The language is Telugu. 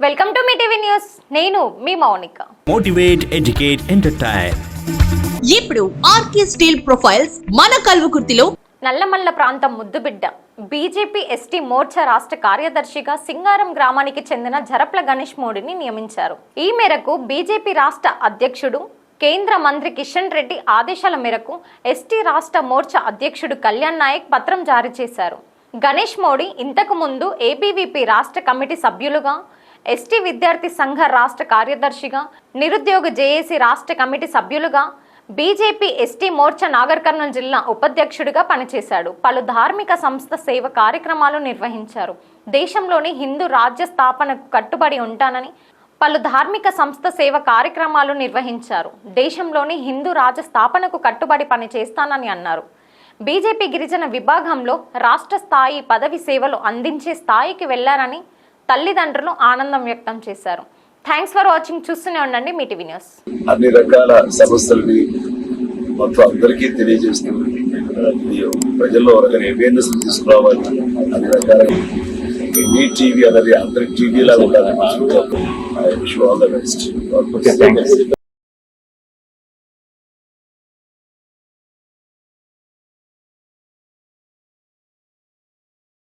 Welcome to Mee TV news. నేను మీ మౌనిక. Motivate, educate, entertain. ఇప్పుడు ఆర్కే స్టీల్ ప్రొఫైల్స్ మన కల్వకుర్తిలో నల్లమల్ల ప్రాంతం ముద్దుబిడ్డ బీజేపీ ఎస్టీ మోర్చా రాష్ట్ర కార్యదర్శిగా సింగారం గ్రామానికి చెందిన జరప్ల గణేష్ మోడీని నియమించారు. ఈ మేరకు బీజేపీ రాష్ట్ర అధ్యక్షుడు కేంద్ర మంత్రి కిషన్ రెడ్డి ఆదేశాల మేరకు ఎస్టీ రాష్ట్ర మోర్చా అధ్యక్షుడు కళ్యాణ్ నాయక్ పత్రం జారీ చేశారు. గణేష్ మోడీ ఇంతకు ముందు ఏబీవీపీ రాష్ట్ర కమిటీ సభ్యులుగా ఎస్టీ విద్యార్థి సంఘ రాష్ట్ర కార్యదర్శిగా నిరుద్యోగ జేఏసీ రాష్ట్ర కమిటీ సభ్యులుగా బీజేపీ ఎస్టీ మోర్చా నాగర్ కర్నూలు జిల్లా ఉపాధ్యక్షుడిగా పనిచేశాడు. పలు ధార్మిక సంస్థ సేవ కార్యక్రమాలు నిర్వహించారు. దేశంలోని హిందూ రాజ్య స్థాపనకు కట్టుబడి ఉంటానని పలు ధార్మిక సంస్థ సేవ కార్యక్రమాలు నిర్వహించారు. దేశంలోని హిందూ రాజ్య స్థాపనకు కట్టుబడి పనిచేస్తానని అన్నారు. బీజేపీ గిరిజన విభాగంలో రాష్ట్ర స్థాయి పదవి సేవలు అందించే స్థాయికి వెళ్ళారని తల్లిదండ్రులు ఆనందం వ్యక్తం చేశారు. థ్యాంక్స్ ఫర్ వాచింగ్ చూస్తూనే ఉండండి మీ టీవీ న్యూస్. అన్ని రకాల సమస్యలని మొత్తం అందరికీ తెలియజేస్తూ ఇది ప్రజల్లో ఒక అవేర్నెస్ తీసుకురావాలి. అన్ని రకాల మీ టీవీ అనేది అందరి టీవీ లాగా ఉండాలి విష్ ఆల్ ద బెస్ట్